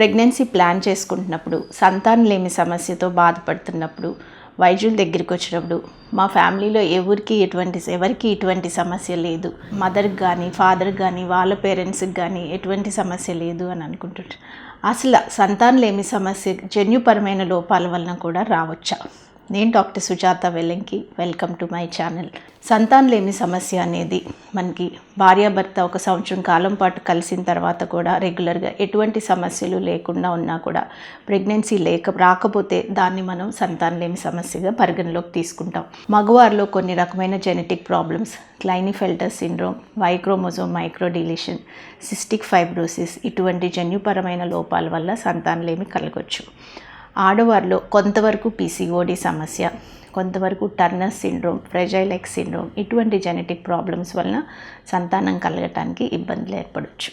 Pregnancy plan చేసుకుంటున్నప్పుడు సంతానం లేమి సమస్యతో బాధపడుతున్నప్పుడు వైద్యుల దగ్గరికి వచ్చినప్పుడు మా ఫ్యామిలీలో ఎవరికి ఎటువంటి ఎవరికి ఇటువంటి సమస్య లేదు. మదర్కి కానీ ఫాదర్కి కానీ వాళ్ళ పేరెంట్స్కి కానీ ఎటువంటి సమస్య లేదు అని అనుకుంటుంటారు. అసలు సంతానలేమి సమస్య జన్యుపరమైన లోపాల వలన కూడా రావచ్చా? నేను doctor Sujatha Velanki welcome to my channel. సంతానం లేమి సమస్య అనేది మనకి భార్యాభర్త ఒక సంవత్సరం కాలం పాటు కలిసిన తర్వాత కూడా రెగ్యులర్గా ఎటువంటి సమస్యలు లేకుండా ఉన్నా కూడా ప్రెగ్నెన్సీ లేక రాకపోతే దాన్ని మనం సంతానం లేమి సమస్యగా పరిగణలోకి తీసుకుంటాం. మగవారిలో కొన్ని రకమైన genetic problems Klinefelter syndrome Y chromosome microdeletion cystic fibrosis ఇటువంటి జన్యుపరమైన లోపాల వల్ల సంతానలేమి కలగొచ్చు. ఆడవారిలో కొంతవరకు పీసీఓడి సమస్య కొంతవరకు Turner syndrome fragile X syndrome ఇటువంటి జెనెటిక్ ప్రాబ్లమ్స్ వలన సంతానం కలగటానికి ఇబ్బందులు ఏర్పడవచ్చు